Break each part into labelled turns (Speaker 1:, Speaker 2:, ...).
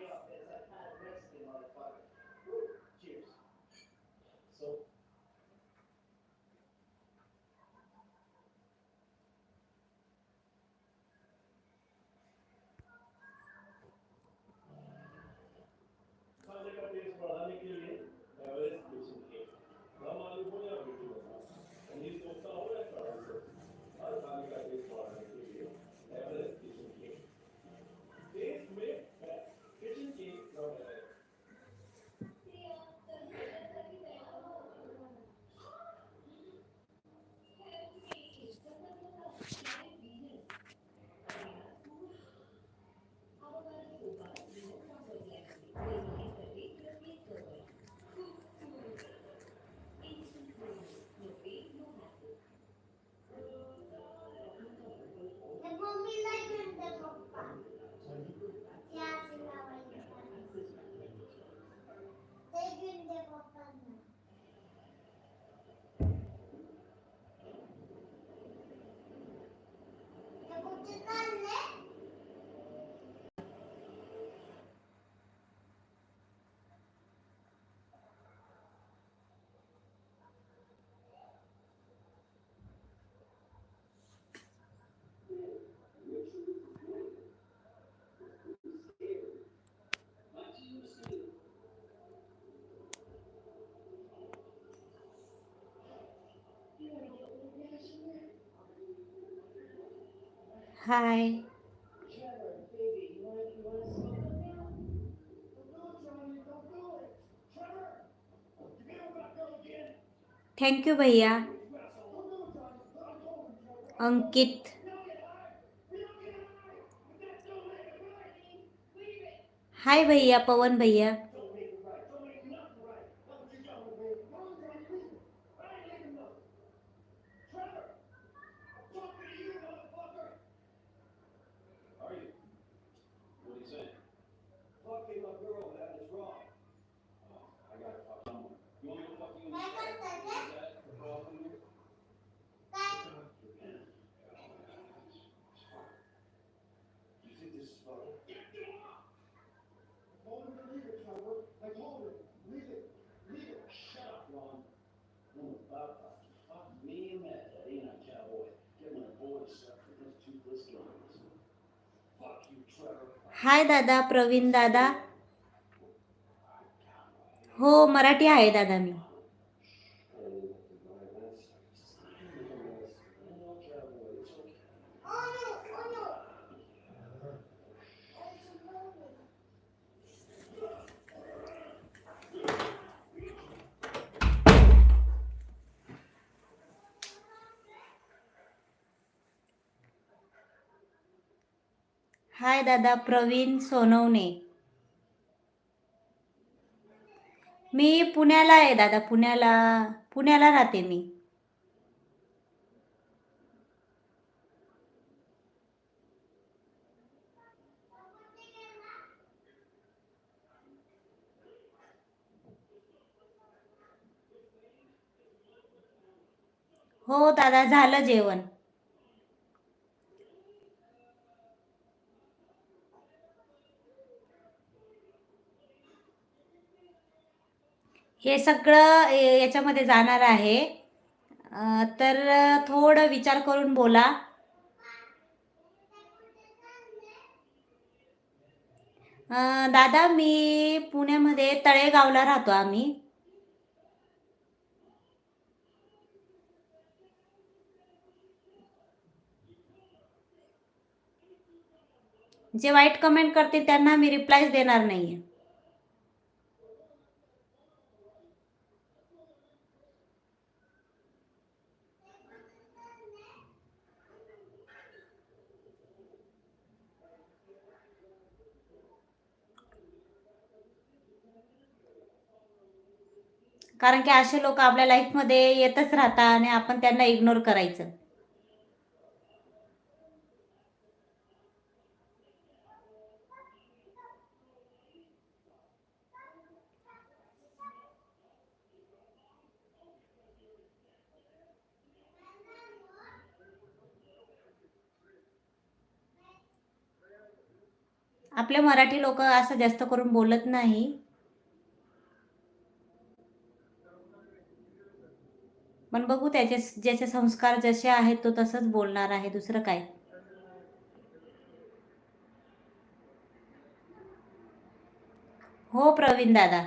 Speaker 1: Yeah. हाय. Thank you भैया. अंकित. हाय भैया पवन भैया. हाय दादा प्रवीण दादा. हो मराठी आहे दादा मी. हाय दादा प्रवीण सोनवणे. मी पुण्याला आहे दादा पुण्याला पुण्याला राहते मी. हो दादा झालं जेवण. हे सगळं ए- याच्यामध्ये जाणार आहे. तर थोडं विचार करून बोला. दादा मी पुण्यामध्ये तळेगावला राहतो आम्ही. जे वाईट कमेंट करते त्यांना मी रिप्लायच देणार नाहीये. कारण की असे लोक आपल्या लाईफमध्ये येतच राहतात आणि आपण त्यांना इग्नोर करायचं. आपले मराठी लोक असं जास्त करून बोलत नाही. पण बघू त्याचे ज्याचे संस्कार जसे आहेत तो तसंच बोलणार आहे. दुसरं काय? हो प्रवीण दादा.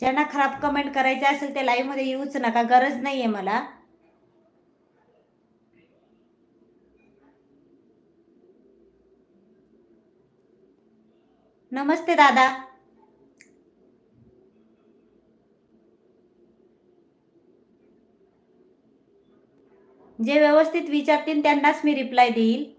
Speaker 2: ज्यांना खराब कमेंट करायचे असेल ते लाईव्हमध्ये येऊच नका गरज नाहीये मला. नमस्ते दादा. जे व्यवस्थित विचारतील त्यांनाच मी रिप्लाय देईल.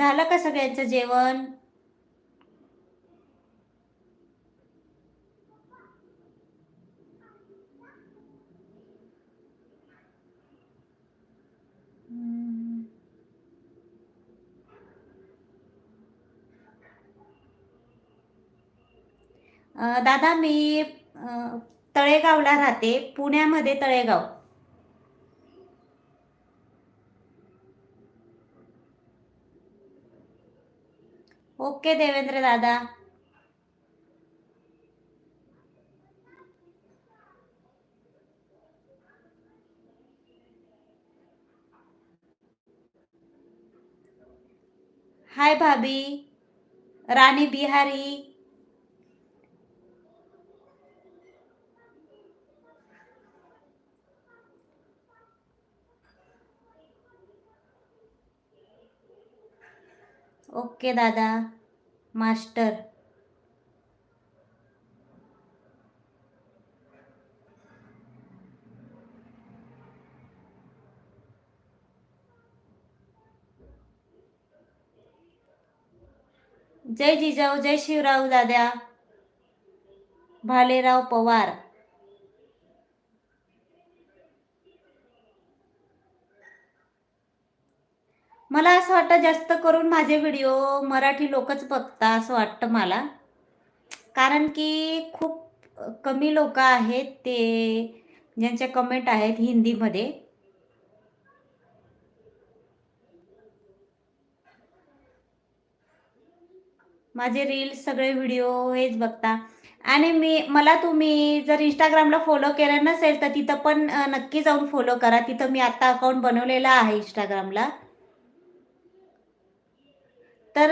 Speaker 2: झालं का सगळ्यांचं जेवण? दादा मी तळेगावला राहते. पुण्यामध्ये तळेगाव. ओके देवेंद्र दादा। हाय भाभी रानी बिहारी। ओके दादा. मास्टर. जय जिजाऊ जय शिवराव दादा. भालेराव पवार. मला असं वाटतं जास्त करून माझे व्हिडिओ मराठी लोकच बघता असं वाटतं मला. कारण की खूप कमी लोक आहेत ते ज्यांच्या कमेंट आहेत हिंदीमध्ये. माझे रील्स सगळे व्हिडिओ हेच बघता. आणि मी मला तुम्ही जर इंस्टाग्रामला फॉलो केलं नसेल तर तिथं पण नक्की जाऊन फॉलो करा. तिथं मी आता अकाउंट बनवलेला आहे इंस्टाग्रामला तर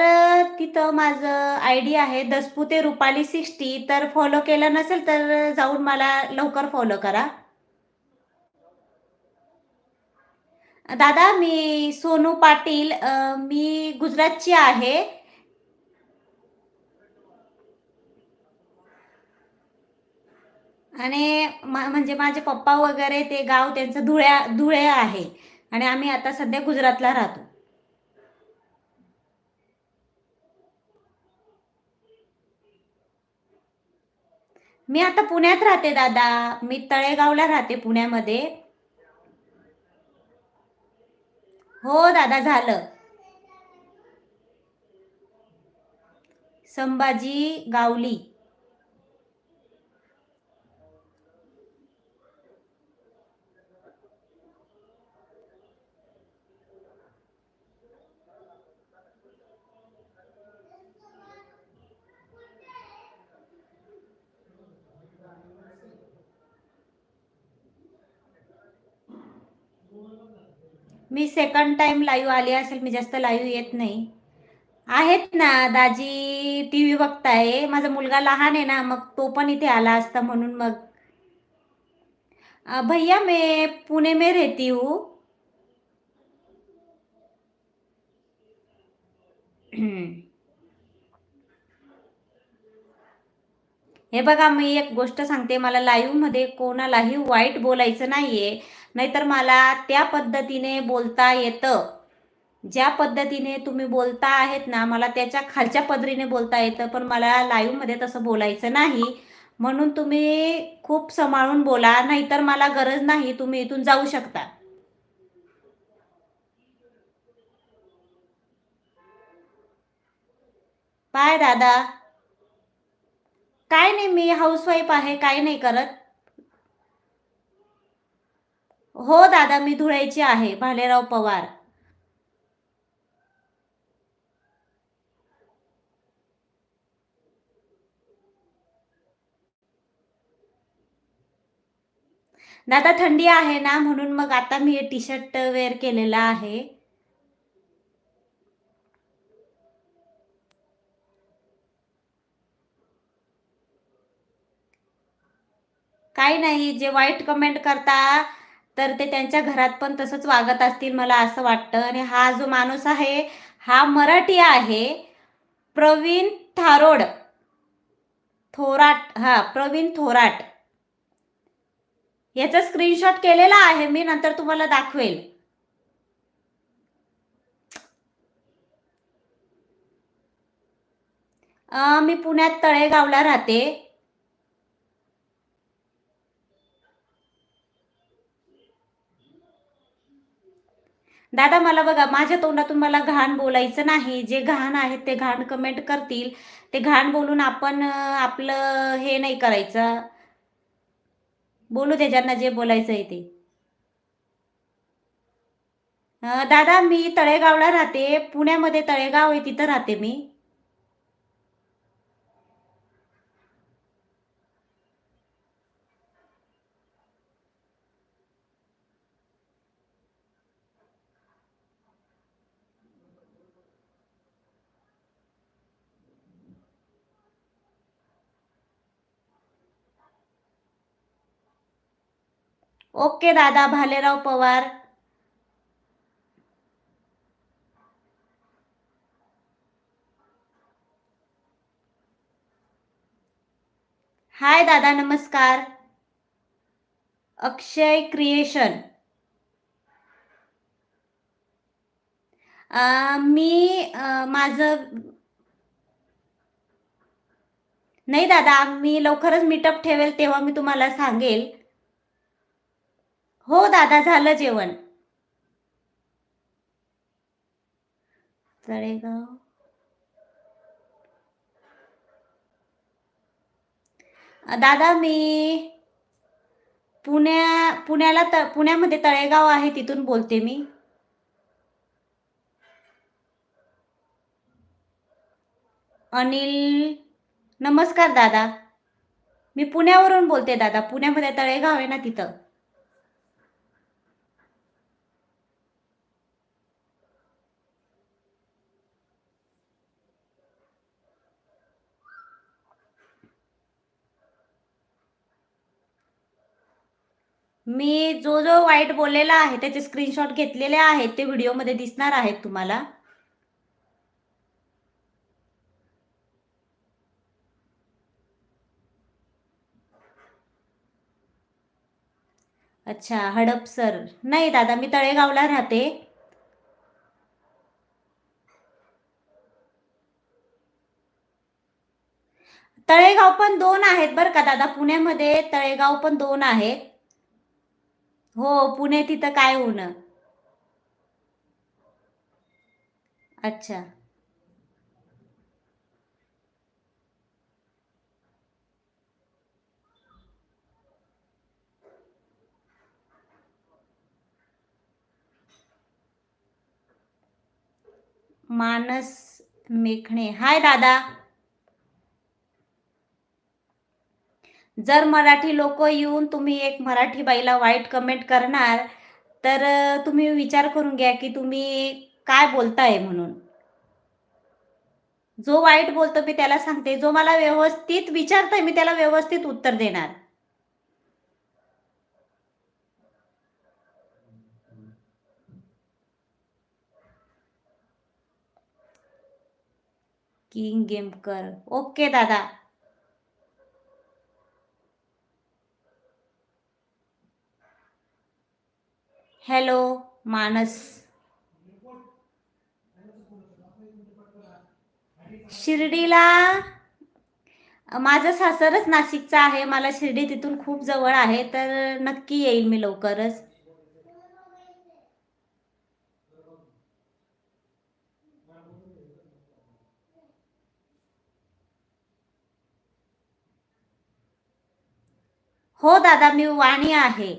Speaker 2: तिथं माझं आय डी आहे दसपुते रुपाली सिक्स्टी. तर फॉलो केलं नसेल तर जाऊन मला लवकर फॉलो करा. दादा मी सोनू पाटील मी गुजरातची आहे. आणि म्हणजे माझे पप्पा वगैरे ते गाव त्यांचं धुळ्या धुळे आहे. आणि आम्ही आता सध्या गुजरातला राहतो. मी आता पुण्यात राहते दादा. मी तळेगावला राहते पुण्यामध्ये. हो दादा झालं. संभाजी गावली. मी सेकंड टाइम लाईव्ह आली असेल मी जास्त लाईव्ह येत नाही. आहेत ना दाजी टी व्ही बघताय. माझा मुलगा लहान आहे ना मग तो पण इथे आला असता म्हणून मग. भैया मे पुणे में रहती हूँ. हे बघा मी एक गोष्ट सांगते. मला लाईव्हमध्ये कोणालाही वाईट बोलायचं नाहीये. नाहीतर मला त्या पद्धतीने बोलता येतं. ज्या पद्धतीने तुम्ही बोलता आहेत ना मला त्याच्या खालच्या पदरीने बोलता येतं पण मला लाईव्हमध्ये तसं बोलायचं नाही. म्हणून तुम्ही खूप सांभाळून बोला नाहीतर मला गरज नाही तुम्ही इथून जाऊ शकता. पाय दादा. काय नाही मी हाऊसवाईफ आहे काय नाही करत. हो दादा मी धुळ्याची आहे भालेराव पवार. दादा थंडी आहे ना म्हणून मग आता मी टी शर्ट वेअर केलेला आहे. काही नाही जे वाईट कमेंट करता तर ते त्यांच्या घरात पण तसंच वागत असतील मला असं वाटतं. आणि हा जो माणूस आहे हा मराठी आहे प्रवीण थारोड. थोराट हा प्रवीण थोराट. याचा स्क्रीनशॉट केलेला आहे मी नंतर तुम्हाला दाखवेल. मी पुण्यात तळेगावला राहते. दादा मला बघा माझ्या तोंडातून मला घाण बोलायचं नाही. जे घाण आहेत ते घाण कमेंट करतील. ते घाण बोलून आपण आपलं हे नाही करायचं. बोलू दे ज्यांना जे बोलायचं आहे ते. दादा मी तळेगावला राहते. पुण्यामध्ये तळेगाव आहे तिथं राहते मी. ओके दादा भालेराव पवार. हाय दादा नमस्कार. अक्षय क्रिएशन. मी माझं नाही दादा मी लवकरच मीटअप ठेवेल तेव्हा मी तुम्हाला सांगेल. हो दादा झालं जेवण. तळेगाव. दादा मी पुण्या पुण्याला त पुण्यामध्ये तळेगाव आहे तिथून बोलते मी. अनिल नमस्कार दादा. मी पुण्यावरून बोलते दादा. पुण्यामध्ये तळेगाव आहे ना तिथं. मी जो जो वाईट बोललेला आहे त्याचे स्क्रीनशॉट घेतलेले आहेत ते व्हिडिओमध्ये दिसणार आहेत तुम्हाला. अच्छा हडपसर नाही दादा मी तळेगावला राहते. तळेगाव पण दोन आहेत बरं का दादा पुण्यामध्ये तळेगाव पण दोन आहेत. हो पुणे तिथं काय होणं? अच्छा. मानस मेखणे. हाय दादा. जर मराठी लोक येऊन तुम्ही एक मराठी बाईला वाईट कमेंट करणार तर तुम्ही विचार करून घ्या की तुम्ही काय बोलताय म्हणून. जो वाईट बोलतो मी त्याला सांगते जो मला व्यवस्थित विचारतोय मी त्याला व्यवस्थित उत्तर देणार. किंग गेमकर. ओके दादा. हॅलो मानस. शिर्डीला? माझं सासरच नाशिकचं आहे. मला शिर्डी तिथून खूप जवळ आहे तर नक्की येईल मी लवकरच. हो दादा मी वाणी आहे.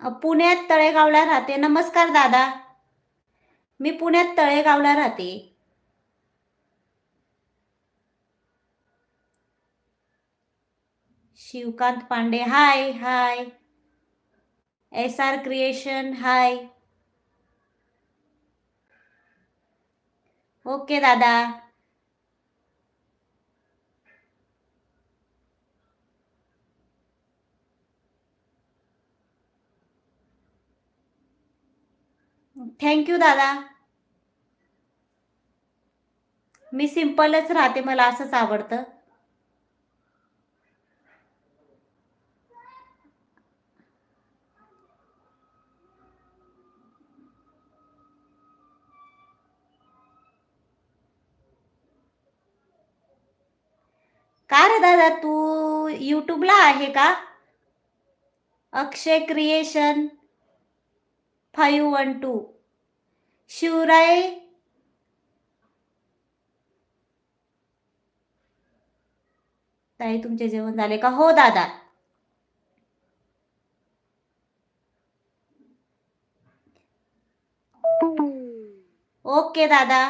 Speaker 2: पुण्यात तळेगावला राहते. नमस्कार दादा. मी पुण्यात तळेगावला राहते. Shivkant Pande hi hi. S R creation hi. Okay दादा. थँक्यू दादा. मी सिम्पलच राहते मला असंच आवडतं. का रे दादा तू यूट्यूबला आहे का? Akshay creation. Five one two. Shivray. ताई तुमचे जेवण झाले का? हो दादा. ओके दादा.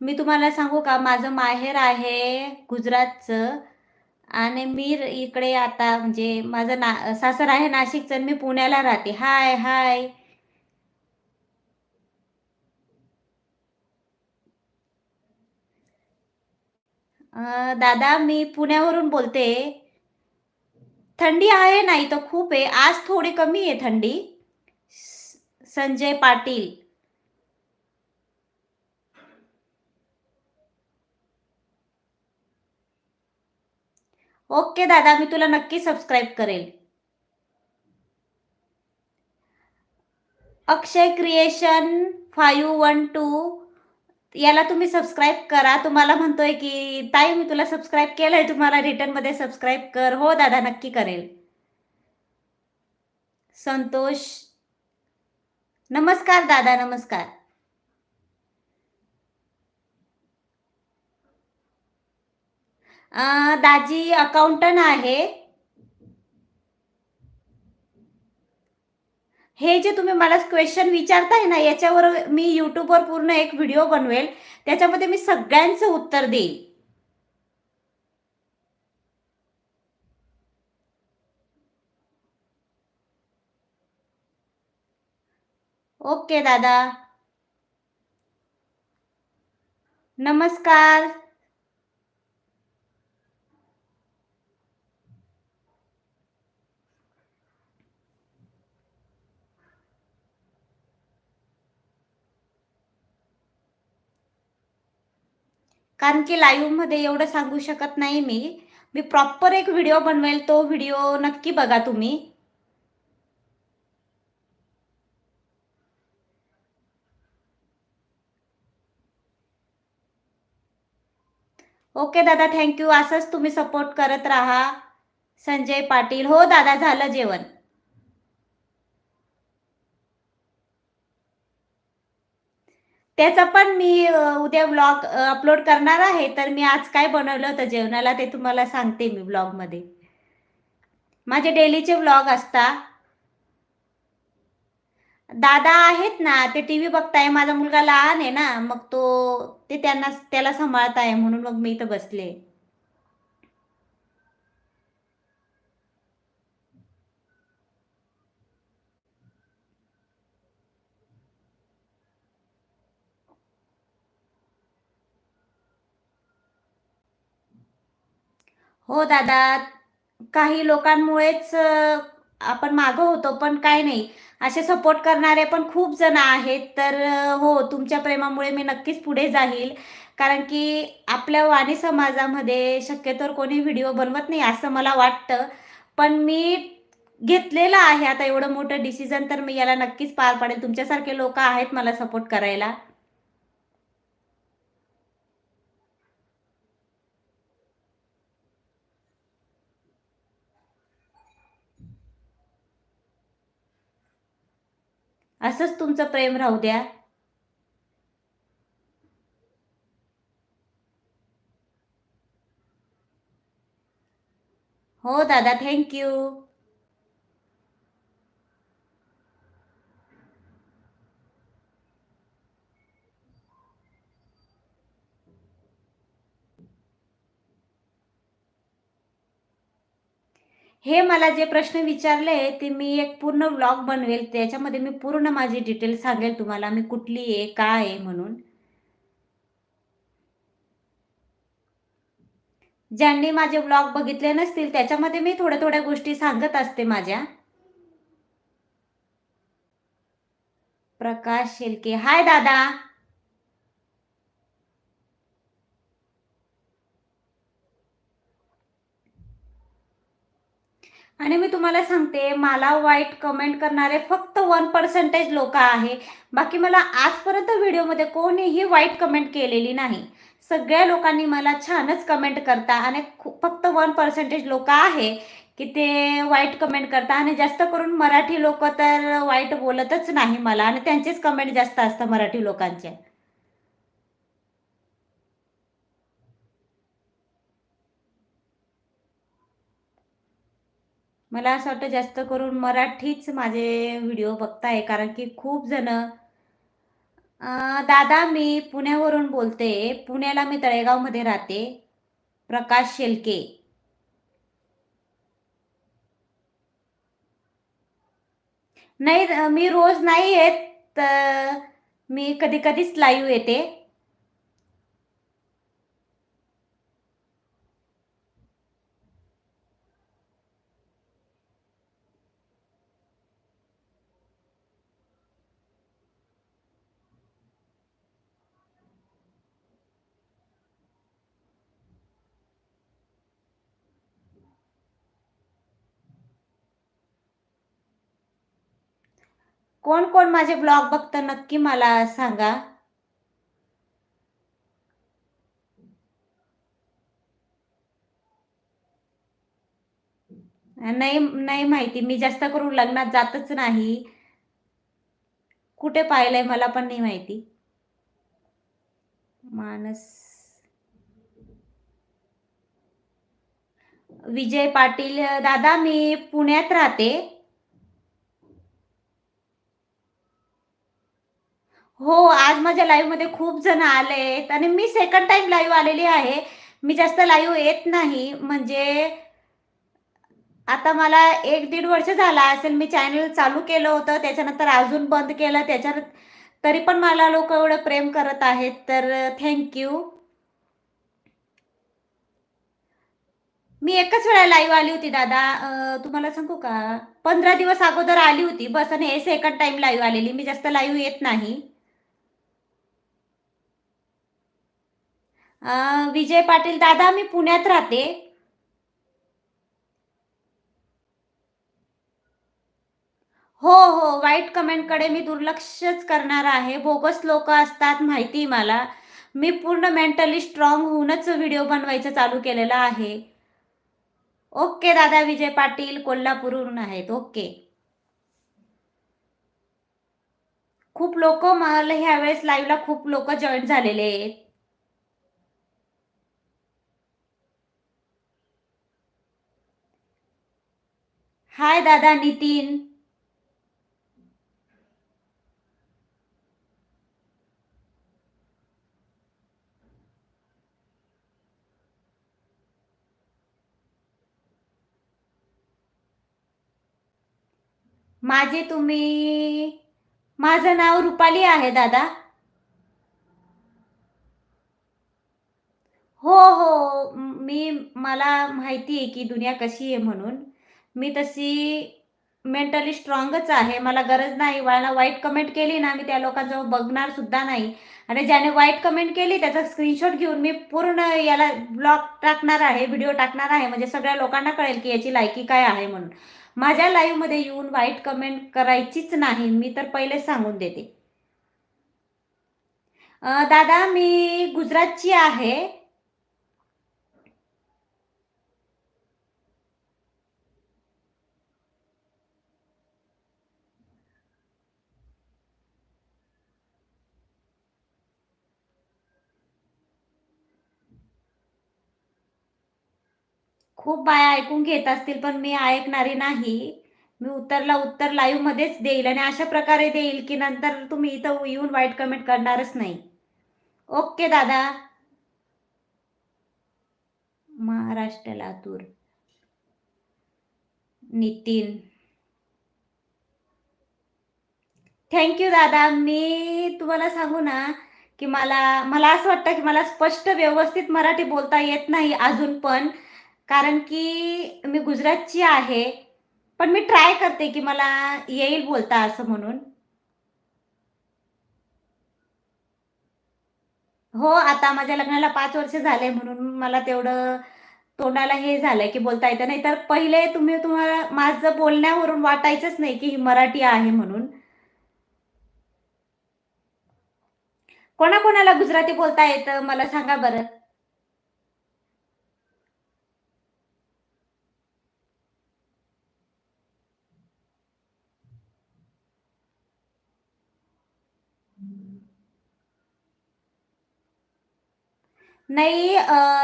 Speaker 2: मी तुम्हाला सांगू का? माझं माहेर आहे गुजरातचं आणि मी इकडे आता म्हणजे माझं ना सासर आहे नाशिकचं आणि मी पुण्याला राहते. हाय हाय दादा मी पुण्यावरून बोलते. थंडी आहे नाही तर खूप आहे. आज थोडी कमी आहे थंडी. संजय पाटील. ओके दादा मी तुला नक्की सबस्क्राईब करेल. Akshay creation five one two याला तुम्ही सबस्क्राईब करा. तुम्हाला म्हणतोय की ताई मी तुला सबस्क्राईब केलंय तुम्हाला रिटर्नमध्ये सबस्क्राईब कर. हो दादा नक्की करेल. संतोष. नमस्कार दादा नमस्कार. दाजी अकाउंटंट आहे. हे जे तुम्ही मला क्वेश्चन विचारताय ना याच्यावर मी यूट्यूबवर पूर्ण एक व्हिडिओ बनवेल. त्याच्यामध्ये मी सगळ्यांचं उत्तर देईल ओके दादा. नमस्कार. कारण की लाईव्हमध्ये एवढं सांगू शकत नाही मी. मी प्रॉपर एक व्हिडिओ बनवेल तो व्हिडिओ नक्की बघा तुम्ही. ओके दादा थँक्यू असंच तुम्ही सपोर्ट करत राहा. संजय पाटील. हो दादा झालं जेवण. त्याचा पण मी उद्या ब्लॉग अपलोड करणार आहे. तर मी आज काय बनवलं होतं जेवणाला ते तुम्हाला सांगते मी ब्लॉगमध्ये माझे डेलीचे ब्लॉग असता. दादा आहेत ना ते टी व्ही बघताय. माझा मुलगा लहान आहे ना मग तो ते त्यांना त्याला सांभाळत आहे म्हणून मग मी इथं बसले. हो दादा काही लोकांमुळेच आपण मागं होतो पण काय नाही. असे सपोर्ट करणारे पण खूप जण आहेत तर हो तुमच्या प्रेमामुळे मी नक्कीच पुढे जाईल. कारण की आपल्या वाणी समाजामध्ये शक्यतोवर कोणी व्हिडिओ बनवत नाही असं मला वाटतं. पण मी घेतलेलं आहे आता एवढं मोठं डिसिजन तर मी याला नक्कीच पार पाडेल. तुमच्यासारखे लोक आहेत मला सपोर्ट करायला. असंच तुमचं प्रेम राहू द्या. हो दादा थँक्यू हे मला जे प्रश्न विचारले ते मी एक पूर्ण व्लॉग बनवेल. त्याच्यामध्ये मी पूर्ण माझी डिटेल सांगेल तुम्हाला. मी कुठली आहे काय आहे म्हणून. ज्यांनी माझे व्लॉग बघितले नसतील त्याच्यामध्ये मी थोड्या थोड्या गोष्टी सांगत असते माझ्या. प्रकाश शेलके. हाय दादा. आणि मी तुम्हाला सांगते मला वाईट कमेंट करणारे फक्त वन पर्सेंटेज लोक आहे. बाकी मला आजपर्यंत व्हिडिओमध्ये कोणीही वाईट कमेंट केलेली नाही. सगळ्या लोकांनी मला छानच कमेंट करता आणि फक्त वन पर्सेंटेज लोक आहे की ते वाईट कमेंट करता. आणि जास्त करून मराठी लोक तर वाईट बोलतच नाही मला आणि त्यांचेच कमेंट जास्त असतं मराठी लोकांचे. मला असं वाटतं जास्त करून मराठीच माझे व्हिडिओ बघताय कारण की खूप जण दादा मी पुण्यावरून बोलते. पुण्याला मी तळेगावमध्ये राहते. प्रकाश शेलके. नाही मी रोज नाही येत. तर मी कधी कधीच लाईव्ह येते. कोण कोण माझे ब्लॉग बघतं नक्की मला सांगा. नाही नाही माहिती मी जास्त करून लग्नात जातच नाही. कुठे पाहिलंय मला पण नाही माहिती. मानस. विजय पाटील दादा मी पुण्यात राहते. हो आज माझ्या लाईव्हमध्ये खूप जण आलेत आणि मी सेकंड टाइम लाईव्ह आलेली आहे. मी जास्त लाईव्ह येत नाही. म्हणजे आता मला एक दीड वर्ष झाला असेल मी चॅनल चालू केलं होतं. त्याच्यानंतर अजून बंद केलं. त्याच्या तरी पण मला लोक एवढं प्रेम करत आहेत. तर थँक्यू मी एकच वेळा लाईव्ह आली होती दादा. तुम्हाला सांगू का? पंधरा दिवस अगोदर आली होती. बस आणि हे सेकंड टाइम लाईव्ह आलेली. मी जास्त लाईव्ह येत नाही. विजय पाटील दादा मी पुण्यात राहते. हो हो वाईट कमेंटकडे मी दुर्लक्षच करणार आहे. बोगस लोक असतात माहिती मला. मी पूर्ण मेंटली स्ट्रॉंग होऊनच व्हिडिओ बनवायचं चालू केलेला आहे. ओके दादा विजय पाटील कोल्हापूरहून आहेत. ओके. खूप लोक मला ह्यावेळेस लाईव्हला खूप लोक जॉईन झालेले आहेत. हाय दादा नितीन. माझे तुम्ही माझं नाव रुपाली आहे दादा. हो हो मी मला माहिती आहे की दुनिया कशी आहे म्हणून. मी तशी मेंटली स्ट्रॉंगच आहे. मला गरज नाही. मला वाईट कमेंट केली ना मी त्या लोकांजवळ बघणार सुद्धा नाही. आणि ज्याने वाईट कमेंट केली त्याचा स्क्रीनशॉट घेऊन मी पूर्ण याला ब्लॉग टाकणार आहे व्हिडिओ टाकणार आहे. म्हणजे सगळ्या लोकांना कळेल की याची लायकी काय आहे म्हणून. माझ्या लाईव्हमध्ये येऊन वाईट कमेंट करायचीच नाही. मी तर पहिलेच सांगून देते. दादा मी गुजरातची आहे. खूप बाया ऐकून घेत असतील पण मी ऐकणारी नाही. मी उत्तरला उत्तर लाईव्ह मध्येच देईल आणि अशा प्रकारे देईल की नंतर तुम्ही इथं येऊन वाईट कमेंट करणारच नाही. ओके दादा. महाराष्ट्र लातूर नितीन. थँक्यू दादा. मी तुम्हाला सांगू ना की मला मला असं वाटतं की मला स्पष्ट व्यवस्थित मराठी बोलता येत नाही अजून पण. कारण की मी गुजरातची आहे पण मी ट्राय करते की मला येईल बोलता असं म्हणून. हो आता माझ्या लग्नाला पाच वर्ष झाले म्हणून मला तेवढं तोंडाला हे झालंय की बोलता येतं नाही. तर पहिले तुम्ही तुम्हाला माझं बोलण्यावरून वाटायचंच नाही की ही मराठी आहे म्हणून. कोणाकोणाला गुजराती बोलता येतं? मला सांगा बरं. नाही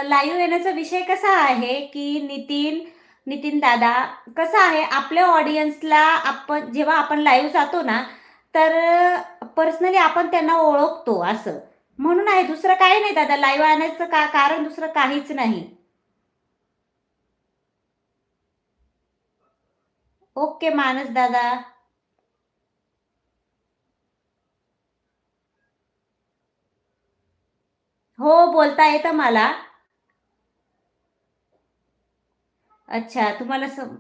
Speaker 2: लाईव्ह येण्याचा विषय कसा आहे की नितीन नितीन दादा कसं आहे? आपल्या ऑडियन्सला आपण जेव्हा आपण लाईव्ह जातो ना तर पर्सनली आपण त्यांना ओळखतो असं. म्हणून आहे दुसरं काही नाही दादा लाईव्ह आणण्याचं का कारण दुसरं काहीच नाही. ओके मानस दादा. हो बोलता येतं मला. अच्छा तुम्हाला सम